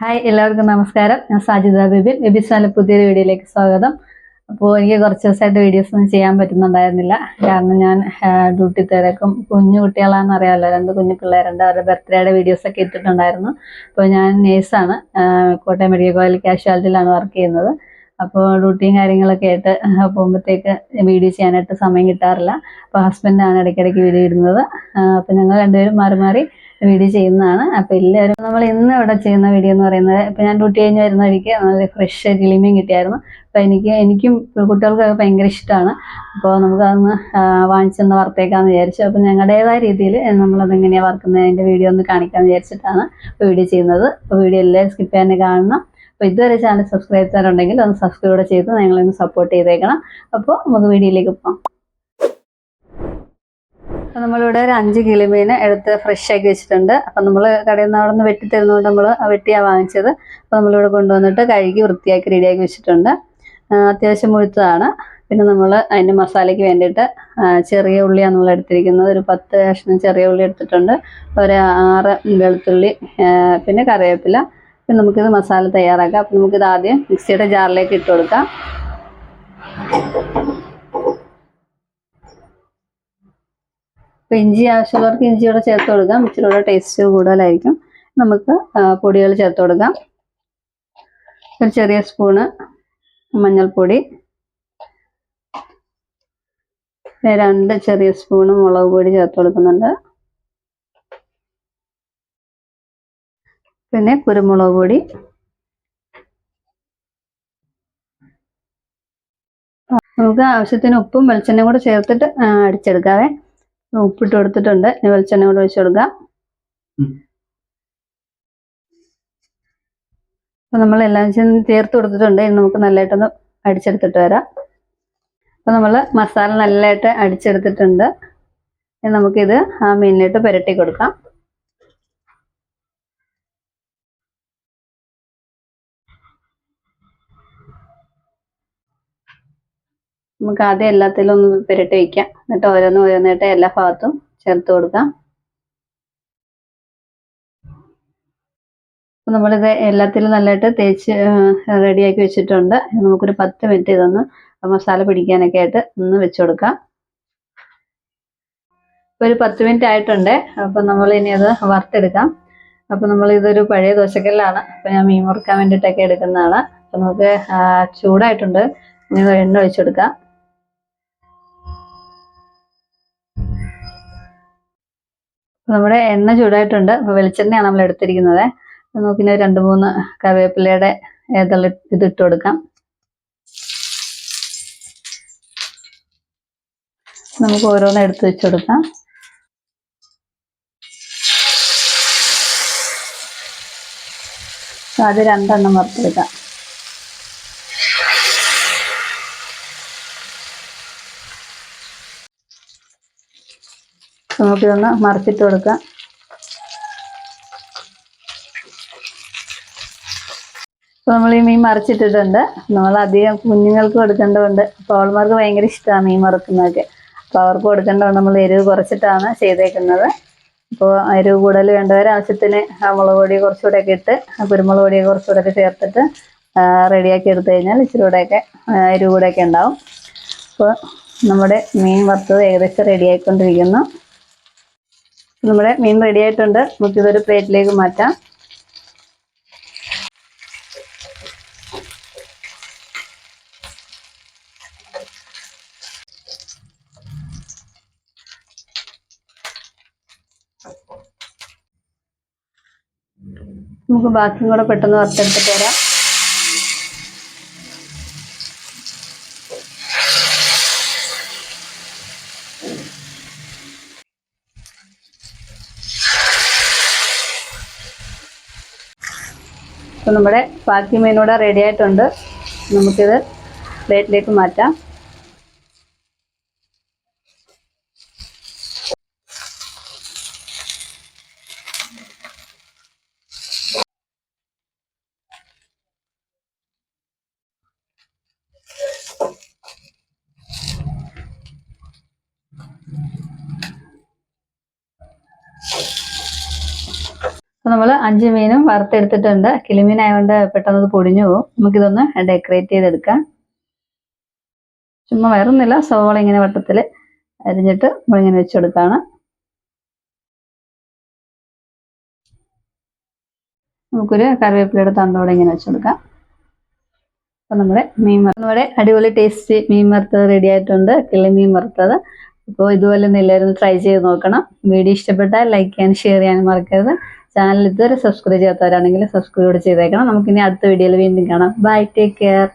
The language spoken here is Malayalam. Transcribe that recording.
ഹായ് എല്ലാവർക്കും നമസ്കാരം. ഞാൻ സാജിത ബിബിൻ. ബിബിസാലെ പുതിയൊരു വീഡിയോയിലേക്ക് സ്വാഗതം. അപ്പോൾ എനിക്ക് കുറച്ച് ദിവസമായിട്ട് വീഡിയോസ് ഒന്നും ചെയ്യാൻ പറ്റുന്നുണ്ടായിരുന്നില്ല. കാരണം ഞാൻ ഡ്യൂട്ടി തിരക്കും. കുഞ്ഞു കുട്ടികളാണെന്ന് അറിയാമല്ലോ. രണ്ട് കുഞ്ഞു പിള്ളേരുണ്ട്. അവരുടെ ബർത്ത്ഡേയുടെ വീഡിയോസ് ഒക്കെ ഇട്ടിട്ടുണ്ടായിരുന്നു. അപ്പോൾ ഞാൻ നേഴ്സാണ് കോട്ടയം മെഡിക്കൽ കോളേജ് കാഷ്വാലിറ്റിയിലാണ് വർക്ക് ചെയ്യുന്നത്. അപ്പോൾ ഡ്യൂട്ടിയും കാര്യങ്ങളൊക്കെ ആയിട്ട് പോകുമ്പോഴത്തേക്ക് വീഡിയോ ചെയ്യാനായിട്ട് സമയം കിട്ടാറില്ല. അപ്പോൾ ഹസ്ബൻഡാണ് ഇടയ്ക്കിടയ്ക്ക് വീഡിയോ ഇടുന്നത്. അപ്പോൾ ഞങ്ങൾ രണ്ടുപേരും മാറി മാറി വീഡിയോ ചെയ്യുന്നതാണ്. അപ്പോൾ എല്ലാവരും നമ്മൾ ഇന്ന് ഇവിടെ ചെയ്യുന്ന വീഡിയോ എന്ന് പറയുന്നത് ഇപ്പം ഞാൻ ഡ്യൂട്ടി കഴിഞ്ഞ് വരുന്ന വഴിക്ക് നല്ല ഫ്രഷ് കിളിമീൻ കിട്ടിയായിരുന്നു. അപ്പോൾ എനിക്ക് എനിക്കും കുട്ടികൾക്കൊക്കെ ഭയങ്കര ഇഷ്ടമാണ്. അപ്പോൾ നമുക്കതൊന്ന് വാങ്ങിച്ചൊന്ന് വറുത്തേക്കാന്ന് വിചാരിച്ചു. അപ്പോൾ ഞങ്ങളുടേതായ രീതിയിൽ നമ്മളത് എങ്ങനെയാണ് വറുക്കുന്നത് അതിന്റെ വീഡിയോ ഒന്ന് കാണിക്കാമെന്ന് വിചാരിച്ചിട്ടാണ് ഇപ്പോൾ വീഡിയോ ചെയ്യുന്നത്. അപ്പോൾ വീഡിയോ എല്ലാവരും സ്കിപ്പ് ചെയ്യാൻ കാണണം. അപ്പോൾ ഇതുവരെ ചാനൽ സബ്സ്ക്രൈബ് ചെയ്യാറുണ്ടെങ്കിൽ ഒന്ന് സബ്സ്ക്രൈബ് ചെയ്ത് ഞങ്ങളൊന്ന് സപ്പോർട്ട് ചെയ്തേക്കണം. അപ്പോൾ നമുക്ക് വീഡിയോയിലേക്ക് പോകാം. നമ്മളിവിടെ ഒരു അഞ്ച് മീൻ എടുത്ത് ഫ്രഷ് ആക്കി വെച്ചിട്ടുണ്ട്. അപ്പം നമ്മൾ കടയിൽ നിന്ന് അവിടെ നിന്ന് വെട്ടി തരുന്നതുകൊണ്ട് നമ്മൾ വെട്ടിയാണ് വാങ്ങിച്ചത്. അപ്പോൾ നമ്മളിവിടെ കൊണ്ടുവന്നിട്ട് കഴുകി വൃത്തിയാക്കി റെഡിയാക്കി വെച്ചിട്ടുണ്ട്. അത്യാവശ്യം മുഴുത്തതാണ്. പിന്നെ നമ്മൾ അതിന്റെ മസാലയ്ക്ക് വേണ്ടിയിട്ട് ചെറിയ ഉള്ളിയാണ് നമ്മൾ എടുത്തിരിക്കുന്നത്. ഒരു പത്ത് കഷ്ണം ചെറിയ ഉള്ളി എടുത്തിട്ടുണ്ട്. ഒരു ആറ് വെളുത്തുള്ളി പിന്നെ കറിവേപ്പില. പിന്നെ നമുക്കിത് മസാല തയ്യാറാക്കാം. അപ്പം നമുക്കിത് ആദ്യം മിക്സിയുടെ ജാറിലേക്ക് ഇട്ട് കൊടുക്കാം. അപ്പോൾ ഇഞ്ചി ആവശ്യമുള്ളവർക്ക് ഇഞ്ചി കൂടെ ചേർത്ത് കൊടുക്കാം. ഇച്ചിരി കൂടെ ടേസ്റ്റ് കൂടുതലായിരിക്കും. നമുക്ക് പൊടികൾ ചേർത്ത് കൊടുക്കാം. ഒരു ചെറിയ സ്പൂണ് മഞ്ഞൾപ്പൊടി. രണ്ട് ചെറിയ സ്പൂണ് മുളക് പൊടി ചേർത്ത് കൊടുക്കുന്നുണ്ട്. പിന്നെ കുരുമുളക് പൊടി. നമുക്ക് ആവശ്യത്തിന് ഉപ്പും വെളിച്ചെണ്ണയും കൂടെ ചേർത്തിട്ട് അടിച്ചെടുക്കാവേ. ഉപ്പിട്ട് കൊടുത്തിട്ടുണ്ട്. ഇനി വെളിച്ചെണ്ണ കൂടെ ഒഴിച്ചു കൊടുക്കാം. അപ്പൊ നമ്മൾ എല്ലാം ചെന്ന് ചേർത്ത് കൊടുത്തിട്ടുണ്ട്. ഇനി നമുക്ക് നല്ലതായിട്ടൊന്ന് അടിച്ചെടുത്തിട്ട് വരാം. അപ്പൊ നമ്മൾ മസാല നല്ലതായിട്ട് അടിച്ചെടുത്തിട്ടുണ്ട്. ഇനി നമുക്കിത് ആ മീനിലിട്ട് പുരട്ടി കൊടുക്കാം. നമുക്ക് ആദ്യം എല്ലാത്തിലും ഒന്ന് പുരട്ടി വയ്ക്കാം എന്നിട്ട് ഓരോന്ന് ഓരോന്നായിട്ട് എല്ലാ ഭാഗത്തും ചേർത്ത് കൊടുക്കാം. അപ്പം നമ്മളിത് എല്ലാത്തിലും നല്ലതായിട്ട് തേച്ച് റെഡിയാക്കി വെച്ചിട്ടുണ്ട്. നമുക്കൊരു പത്ത് മിനിറ്റ് ഇതൊന്ന് മസാല പിടിക്കാനൊക്കെ ആയിട്ട് ഒന്ന് വെച്ച് കൊടുക്കാം. ഇപ്പൊ ഒരു പത്ത് മിനിറ്റ് ആയിട്ടുണ്ട്. അപ്പൊ നമ്മൾ ഇനി അത് വറുത്തെടുക്കാം. അപ്പൊ നമ്മൾ ഇതൊരു പഴയ ദോശക്കല്ലാണ്. അപ്പൊ ഞാൻ മീൻ മുറുക്കാൻ വേണ്ടിയിട്ടൊക്കെ എടുക്കുന്നതാണ്. അപ്പൊ നമുക്ക് ചൂടായിട്ടുണ്ട്. ഇനി എണ്ണ ഒഴിച്ചെടുക്കാം നമ്മുടെ എണ്ണ ചൂടായിട്ടുണ്ട്. അപ്പൊ വെളിച്ചെണ്ണയാണ് നമ്മൾ എടുത്തിരിക്കുന്നത്. നമുക്കിനി രണ്ട് മൂന്ന് കറിവേപ്പിലയുടെ ഏതെല്ലാം ഇത് ഇട്ട് കൊടുക്കാം. നമുക്ക് ഓരോന്ന് എടുത്ത് വെച്ച് കൊടുക്കാം. അത് രണ്ടെണ്ണം വറുത്തെടുക്കാം. നമുക്കിതൊന്ന് മറിച്ചിട്ട് കൊടുക്കാം. അപ്പോൾ നമ്മൾ ഈ മീൻ മറിച്ചിട്ടിട്ടുണ്ട്. നമ്മൾ അധികം കുഞ്ഞുങ്ങൾക്ക് കൊടുക്കേണ്ടതുണ്ട്. അപ്പോൾ അവൾമാർക്ക് ഭയങ്കര ഇഷ്ടമാണ് മീൻ മറക്കുന്നതൊക്കെ. അപ്പോൾ അവർക്ക് കൊടുക്കേണ്ടതുകൊണ്ട് നമ്മൾ എരിവ് കുറച്ചിട്ടാണ് ചെയ്തേക്കുന്നത്. അപ്പോൾ എരിവ് കൂടുതൽ വേണ്ടവരെ ആവശ്യത്തിന് മുളക് പൊടി കുറച്ചുകൂടെ ഒക്കെ ഇട്ട് കുരുമുളക് പൊടിയെ കുറച്ചുകൂടെ ഒക്കെ ചേർത്തിട്ട് റെഡിയാക്കി എടുത്തു കഴിഞ്ഞാൽ ഇച്ചിരി കൂടെയൊക്കെ എരിവ് കൂടെയൊക്കെ ഉണ്ടാവും. അപ്പോൾ നമ്മുടെ മീൻ വറുത്തത് ഏകദേശം റെഡി ആയിക്കൊണ്ടിരിക്കുന്നു. നമ്മുടെ മീൻ റെഡി ആയിട്ടുണ്ട്. നമുക്കിതൊരു പ്ലേറ്റിലേക്ക് മാറ്റാം. നമുക്ക് ബാക്കിയും കൂടെ പെട്ടെന്ന് വറുത്തെടുത്തിട്ട് വരാം അപ്പോൾ നമ്മുടെ ബാക്കി മീനൂടെ റെഡി ആയിട്ടുണ്ട്. നമുക്കിത് പ്ലേറ്റിലേക്ക് മാറ്റാം. അപ്പൊ നമ്മൾ അഞ്ച് മീനും വറുത്തെടുത്തിട്ടുണ്ട്. കിളിമീൻ ആയതുകൊണ്ട് പെട്ടെന്ന് അത് പൊടിഞ്ഞു പോകും നമുക്കിതൊന്ന് ഡെക്കറേറ്റ് ചെയ്തെടുക്കാം. ചുമ്മാ വേറൊന്നുമില്ല. സവോള ഇങ്ങനെ വട്ടത്തിൽ അരിഞ്ഞിട്ട് നമ്മളിങ്ങനെ വെച്ചെടുക്കാണ്. നമുക്കൊരു കറിവേപ്പിലയുടെ തണ്ടോടെ ഇങ്ങനെ വെച്ചെടുക്കാം. അപ്പം നമ്മുടെ മീൻ നമ്മുടെ അടിപൊളി ടേസ്റ്റ് മീൻ വറുത്തത് റെഡി ആയിട്ടുണ്ട്. കിളി മീൻ വറുത്തത്. അപ്പോൾ ഇതുപോലെ ഒന്ന് എല്ലാവരും ട്രൈ ചെയ്ത് നോക്കണം. വീഡിയോ ഇഷ്ടപ്പെട്ടാൽ ലൈക്ക് ചെയ്യാനും ഷെയർ ചെയ്യാനും മറക്കരുത്. ചാനൽ ഇതുവരെ സബ്സ്ക്രൈബ് ചെയ്യാത്തവരാണെങ്കിൽ സബ്സ്ക്രൈബ് ചെയ്തേക്കണം. നമുക്കിനി അടുത്ത വീഡിയോയിൽ വീണ്ടും കാണാം. Bye take care